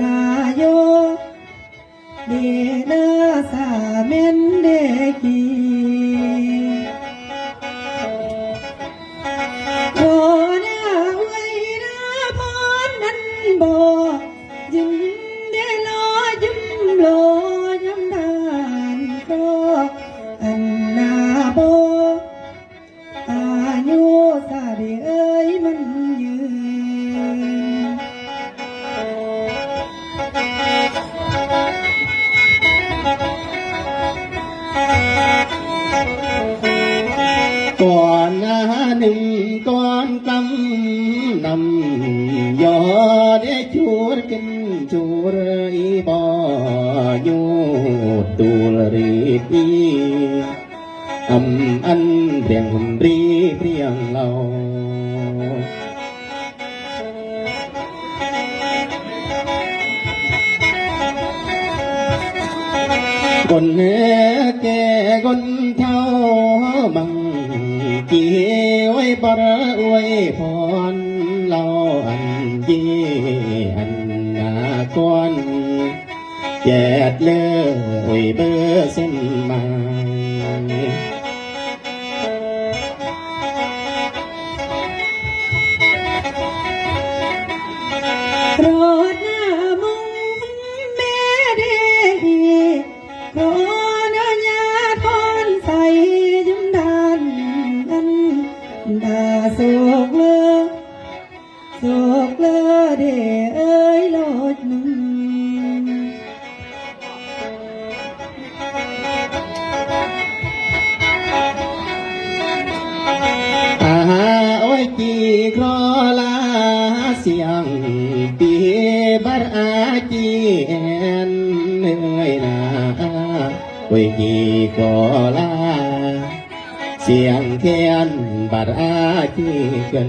นาโยเดนาสาเมนเดกีโอนาไว้นาพรนั้นบอก ยอได้ชูรกินชูรอีบอยู่ตูรรีพีอำอันเรียงหุ่นรีเพียงเราคนเนื้อแก่คนเท่าบัง บรอวยพรเราอันยี่อันนาก้อนแจดเลยเบอร์เส้นมา ดาโศกเลอโศกเลอเดเอ้ยโลดหนึ่งอาโอ้ยกีครอลาเสียงปีบัดอาจีแอนเหนื่อยนาโอ้ยกีครอลา เสียงเทียนบัดอาจีกัน